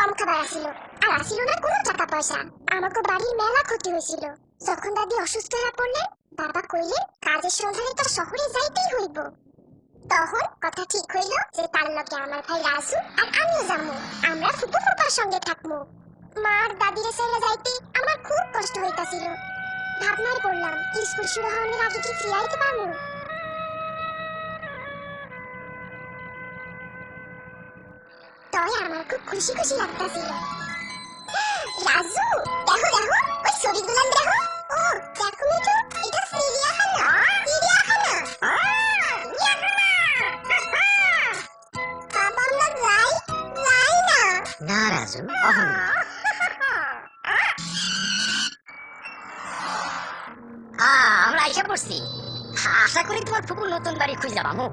কম খাবার আসিল আর আসিল না কোনো টাকা পয়সা। আমাকে বাড়ির মেলা ক্ষতি হয়েছিল। যখন দাদি অসুস্থ হয়ে পড়লেন, বাবা কইলেন, কাজের সন্ধানে তো শহরে যাইতেই হইব। তখন কথা ঠিক হইল যে তার লগে আমার ভাই রাজু আর আমিও যাব। আমরা ফুপু ফুপার সঙ্গে থাকব। মার দাদিরে ছেড়ে যাইতে আমার খুব কষ্ট হইতাছিল। ভাবনাই করলাম, স্কুল শুরু হওয়ার আগে কি ফিরে আইতে পারব? তাই আমার খুব খুশি খুশি লাগতাছিল রাজু দেখো দেখো ওই ছবিগুলো দেখো ও দেখো মিঠু এটা চিড়িয়াখানা চিড়িয়াখানা বাবা আমরা যাই যাই না না রাজু অহন আমরা আইসা পড়ছি আশা করি তোমার ফুপুর নতুন বাড়ি খুঁজে পাবো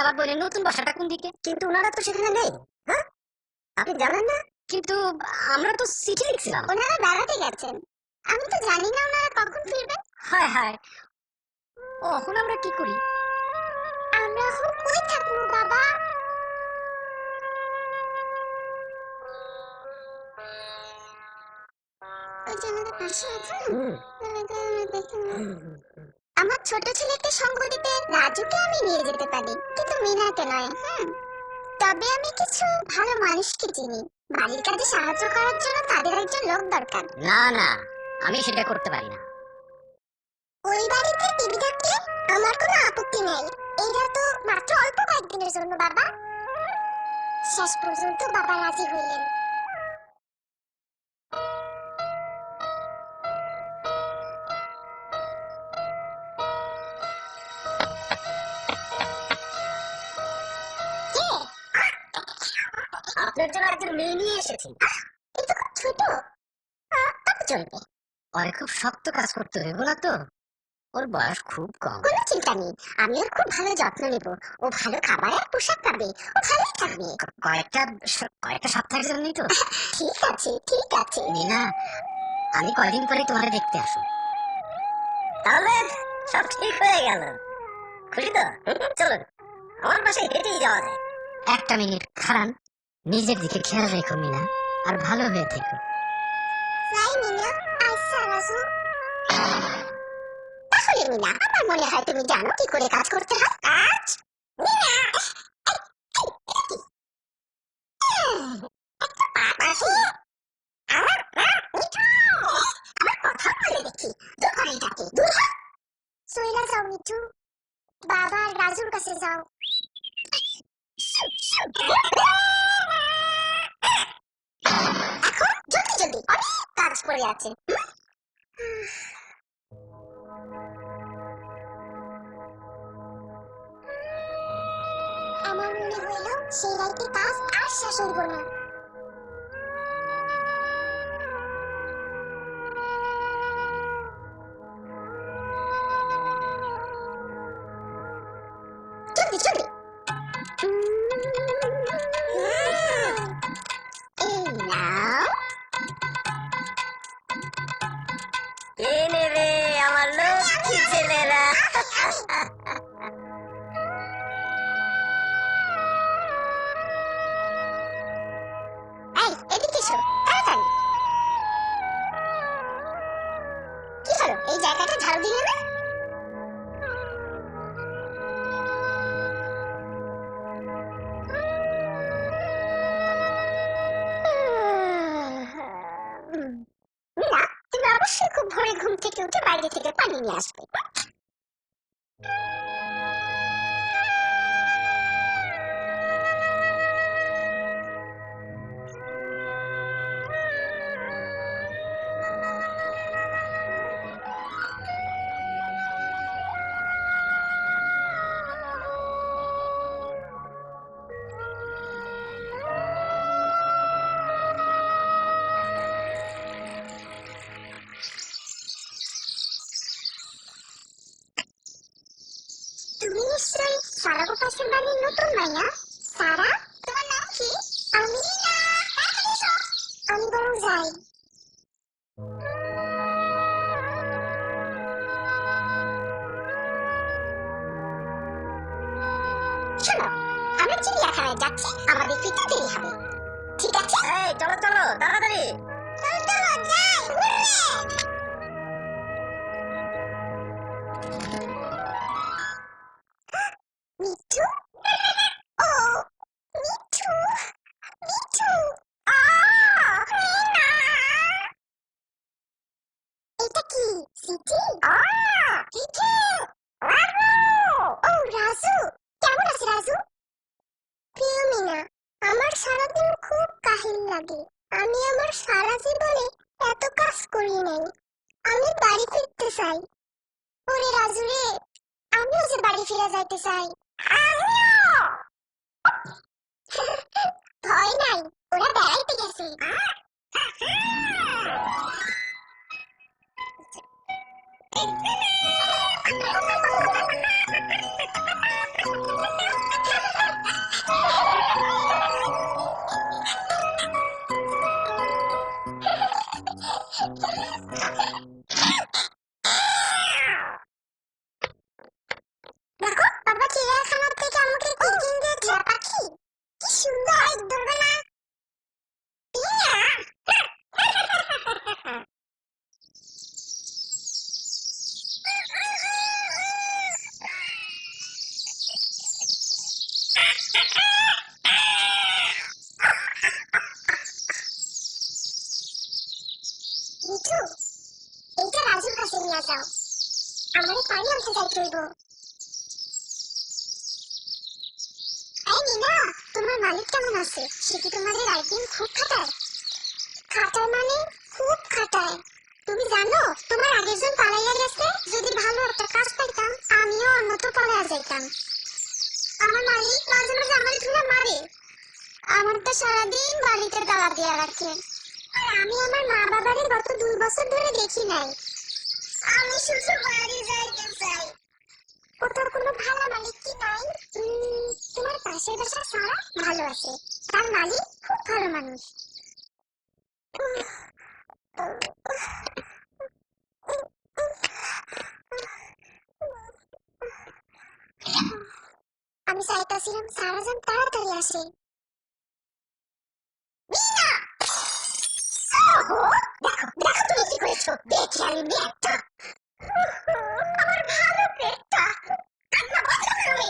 আমার বোনের নতুন বাসাটা কোন দিকে? কিন্তু ওনারা তো সেখানে নেই হ্যাঁ? আপনি জানেন না? কিন্তু আমরা তো চিঠি লিখছিলাম। ওনারা বেড়াতে গেছেন। আমি তো জানি না ওনারা কখন ফিরবেন। হায় হায়। এখন আমরা কি করি? আমরা এখন কই থাকব বাবা? ওই যে আমাদের পাশে আছে না? আমার ছোট ছেলেকে সঙ্গ দিতে রাজুকে আমি নিয়ে যেতে পারি কিন্তু মিনাকে নয় হুম। তবে আমি কিছু ভালো মানুষকে চিনি। বাড়ির কাজে সাহায্য করার জন্য তাদের একজন লোক দরকার। না না আমি সেটা করতে পারি না। ওই বাড়িতে টিভি থাকলে আমার কোনো আপত্তি নেই। এইটা তো মাত্র অল্প কয়েকদিনের জন্য বাবা। শেষ পর্যন্ত বাবা রাজি হইলেন। আপনার জন্য একজন মেয়ে নিয়ে এসেছি। এ তো খুব ছোট তবে চলবে। ওরে খুব শক্ত কাজ করতে হইব না তো। ওর বয়স খুব কম। কোনো চিন্তা নেই। আমি ওর খুব ভালো যত্ন নেব। ও ভালো খাবার আর পোশাক পাবে। ও ভালোই থাকবে। কয়েকটা কয়েকটা সপ্তাহের জন্যই তো? ঠিক আছে ঠিক আছে। আমি কয়দিন পরে তোমারে দেখতে আসব। তাহলে সব ঠিক হয়ে গেল। খুশি তো? চলুন। আমার পাশে হেঁটেই যাওয়া যায়। একটা মিনিট খারান নিজের দিকে খেয়াল রেখো, মিনা, আর ভালো হয়ে থেকো। তাহলে মিনা, আমার মনে হয় তুমি জানো কি করে কাজ করতে হয়। কাজ? মিনা। চইলা যাও মিঠু বাবা রাজুর কাছে যাও এখন জলদি অনেক কাজ পড়ে আছে। আমার মনে হইল সেই রাইতে কাজ আর শেষ হইব না। বাইরে থেকে পানি গোপাসের বাড়ির পানি আনতে যাইতে হইব এই নীলা তোমার মালিক কেমন আছে সে কি তোমাদের একদিন খুব খাটায় খাটায় মানে খুব খাটায় তুমি জানো তোমার আগের জন পালাইয়া গেছে যদি ভালো একটা কাজ পাইতাম আমিও অন্যত্র পালাইয়া যাইতাম আমার মালিক মাঝে মাঝে আমার ধরে মারে আমার তো সারাদিন বাড়িতে দাওয়া দেওয়া রাখে আর আমি আমার মা বাবারে গত দুই বছর ধরে দেখি নাই। আমি শুধু বাড়ি যাইতে চাই ওটার কোনো ভালো মালিক কি নাই? তোমার পাশের বাসা সারা ভালো আছে। তার মালিক খুব ভালো মানুষ। আমি চাইতাছিলাম সারা যেন তাড়াতাড়ি আসে। মিনা! ওহো, দেখো দেখো তুমি কি করেছ দেখি আমি মেয়েটা আমার ভালো পেটটা কান্না বন্ধ করো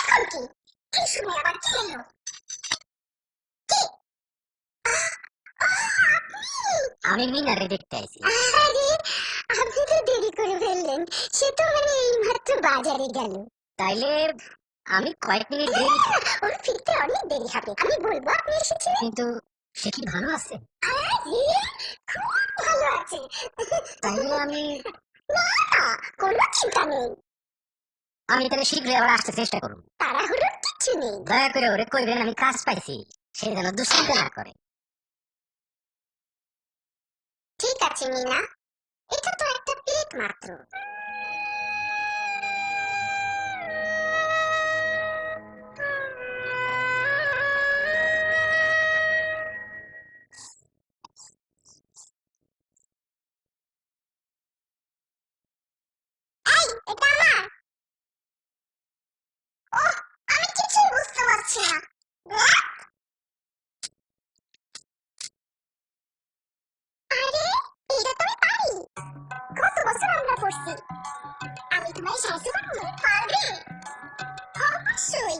এখন কি কি শুনে আবার কি এলো কি আহ, আহ, আপনি আমি মিনারে দেখতে আইছি। আরে আপনি তো দেরি করে ফেললেন। সে তো মানে এইমাত্র বাজারে গেল। তাইলে আমি কয়েক মিনিট দেরি ওর ফিরতে অনেক দেরি হবে। আমি বলব আপনি এসেছিলেন? কিন্তু সে কি ভালো আছে? খুব ভালো আছে। তাইলে আমি না কোনো চিন্তা নেই। আমি তাহলে শীঘ্রই আবার আসতে চেষ্টা করব। তাড়াহুড়োর কিছু নেই। দয়া করে ওরে কইবেন আমি কাজ পাইছি। সে যেন দুশ্চিন্তা না করে। ঠিক আছে মিনা। এটা তো একটা প্লেট মাত্র। আমায় শাশুড়ি খাবে অবশ্যই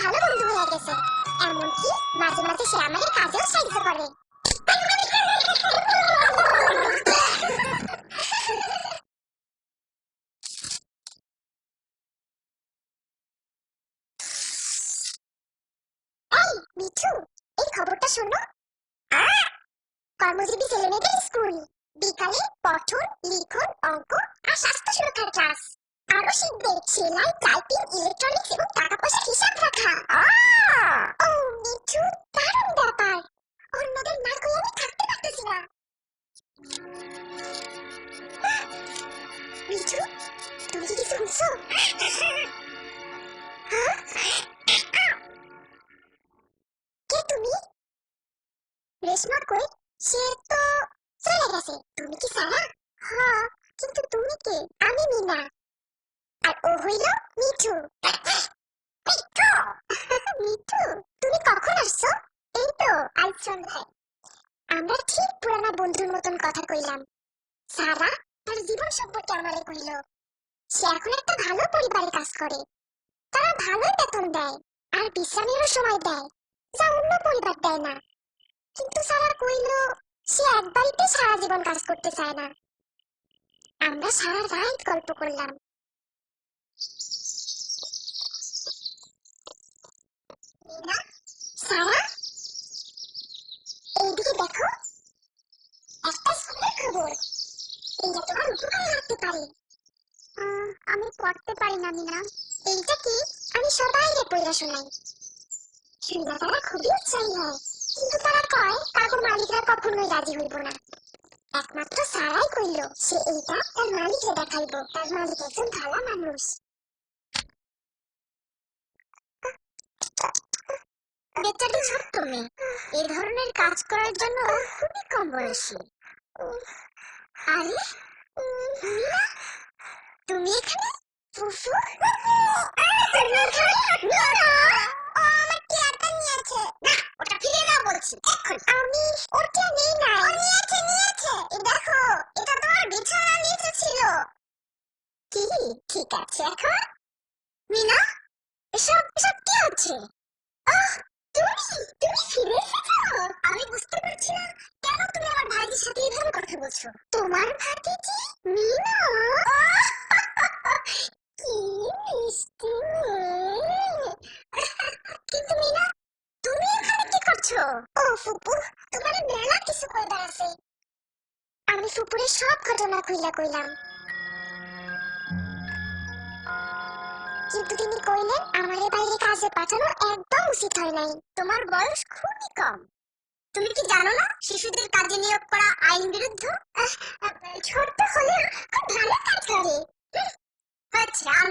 ভালো বন্ধু হয়ে গেছে এমনকি মাঝে মাঝে সে আমাদের কাজেও সাহায্য করে মিঠু, এই খবরটা শোনো। কর্মজীবী ছেলেমেয়েদের স্কুল। বিকালে পঠন, লিখন, অঙ্ক আর স্বাস্থ্য সুরক্ষার ক্লাস। আরও শিখবে সেলাই, টাইপিং, ইলেকট্রনিক্স এবং টাকা পয়সার হিসাব রাখা। ও, মিঠু, দারুণ ব্যাপার। অন্যদের না কই আমি থাকতে পারতেছি না। মিঠু, তুমি কি শুনছো? রেশমা কই সে তো চলে গেছে। তুমি কি সারা? হ্যাঁ কিন্তু তুমি কে? আমি মিনা। আর ও হইল মিঠু। মিঠু! মিঠু, তুমি কখন আসছো? এই তো, আজ সন্ধ্যায়। আমরা ঠিক পুরানা বন্ধুর মতন কথা কইলাম। সারা তার জীবন সম্পর্কে আমারে কইল। সে এখন একটা ভালো পরিবারে কাজ করে। তারা ভালোই বেতন দেয়, আর বিশ্রামেরও সময় দেয়, যা অন্য পরিবার দেয় না। কিন্তু সারা কইল, সে এক বাড়িতে সারা জীবন কাজ করতে চায় না। আমরা সারা রাত গল্প করলাম। সারা? এইদিকে দেখো, একটা স্কুলের খবর। এইটা তোমার লাগতে পারে। আমি পড়তে পারি না, মিনা। এইটা কি? আমি সবাইকে পড়া শোনাই। শুনলে তারা খুবই উৎসাহী হয়। কিন্তু তারা কয় কাকু মালিকরা কখনোই রাজি হইব না। একমাত্র সারাই কইল, সে এইটা তার মালিককে দেখাইব, তার মালিক একজন ভালো মানুষ। বেচারি ছোট্ট মেয়ে এই ধরনের কাজ করার জন্য খুবই কম বয়সী। আরে তুমি এখানে? ফুফু? তুমি এখানে? ঠিক এখন মিনা এসব এসব কি হচ্ছে আহ তুমি তুমি ফিরে এসেছ আমি বুঝতে পারছি না কেন তুমি আমার ভাইজির সাথে এইভাবে কথা বলছো তোমার ভাতিজি মিনা কি মিষ্টি কিন্তু মিনা, তুমি এখানে কি করছ? ও, ফুপু, তোমার মেলা কিছু কইবার আছে। আমি ফুপুরে সব ঘটনা কইলা কইলাম। কিন্তু তিনি কইলেন আমারে বাইরে কাজে পাঠানো একদম উচিত হয় নাই। তোমার বয়স খুবই কম। তুমি কি জানো না, শিশুদের কাজে নিয়োগ করা আইন বিরুদ্ধ? ছোট্ট হলেও খুব ভালো কাজ করে। হয়েছে আর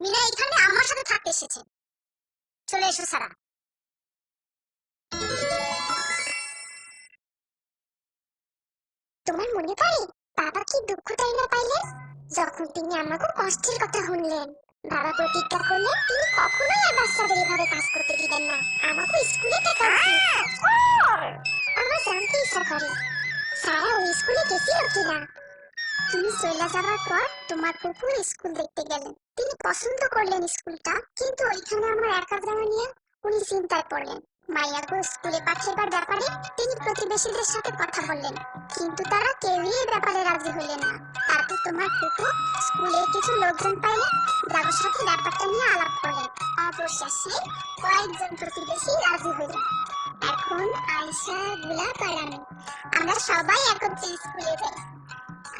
মিনা এখানে আমার সাথে থাকতে এসেছে। চলে এসো, সারা। তোমার মনে পড়ে, বাবা কি দুঃখ তাই না পাইলেন? যখন তিনি আমাকে কষ্টের কথা শুনলেন। বাবা প্রতিজ্ঞা করলেন তিনি কখনোই আর বাচ্চাদের এভাবে কাজ করতে দিবেন না। আমাকে স্কুলে আমার জানতে ইচ্ছা করে। সারা ওই স্কুলে গেছিল কিনা? তুমি চলে যাওয়ার পর তোমার পুকুর স্কুল দেখতে গেলেন। তিনি পছন্দ করলেন স্কুলটা কিন্তু ওইখানে আমার একা যাওয়া নিয়ে উনি চিন্তায় পড়লেন। মাইয়াকে স্কুলে পাঠাবার ব্যাপারে তিনি প্রতিবেশীদের সাথে কথা বললেন কিন্তু তারা কেউই ব্যাপারে রাজি হলেন না। তোমার কুকুর, স্কুলে কিছু লোকজন পাইলে যাদের সাথে ব্যাপারটা নিয়ে আলাপ করলেন অবশেষে কয়েকজন প্রতিবেশী রাজি হলেন এখন আয়সা গুলা পালানো আমরা সবাই একত্রে স্কুলে যাই।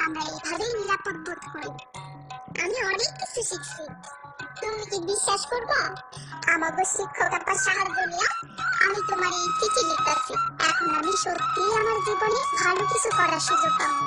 আমরা এইভাবেই নিরাপদ বোধ করি। আমি অনেক কিছু শিখছি। তুমি কি বিশ্বাস করবা? আমাকে শিক্ষক আপা সাহায্য নিয়ে আমি তোমার এই চিঠি লিখতেছি। এখন আমি সত্যি আমার জীবনে ভালো কিছু করার সুযোগ পাবো।